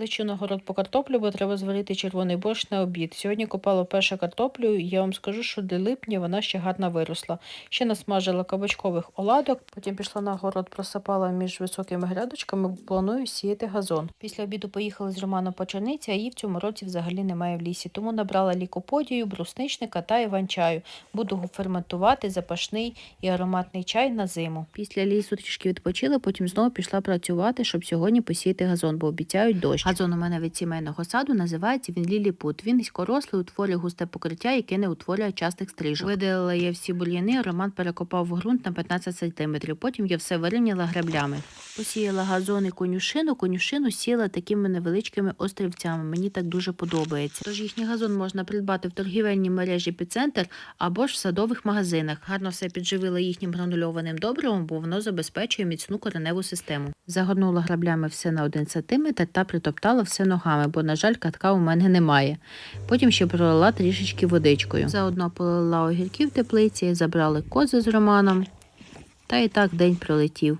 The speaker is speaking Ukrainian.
Лечу на город по картоплю, бо треба зварити червоний борщ на обід. Сьогодні копала першу картоплю, і я вам скажу, що до липня вона ще гарно виросла. Ще насмажила кабачкових оладок, потім пішла на город, просапала між високими грядочками, планую сіяти газон. Після обіду поїхали з Романом по черниці, а її в цьому році взагалі немає в лісі. Тому набрала лікоподію, брусничника та іван-чаю. Буду ферментувати запашний і ароматний чай на зиму. Після лісу трішки відпочила, потім знову пішла працювати, щоб сьогодні посіяти газон, бо обіцяють дощ. Газон у мене від сімейного саду називається він ліліпут. Він низькорослий, утворює густе покриття, яке не утворює частих стрижок. Видалила я всі бур'яни, Роман перекопав ґрунт на 15 сантиметрів. Потім я все вирівняла греблями. Посіяла газон і конюшину. Конюшину сіла такими невеличкими острівцями. Мені так дуже подобається. Тож їхній газон можна придбати в торгівельній мережі «Епіцентр» або ж в садових магазинах. Гарно все підживила їхнім гранульованим добривом, бо воно забезпечує міцну кореневу систему. Загорнула граблями все на один сантиметр та притоптала все ногами, бо, на жаль, катка у мене немає. Потім ще пролила трішечки водичкою. Заодно полила огірків в теплиці, забрали кози з Романом. Та і так день пролетів.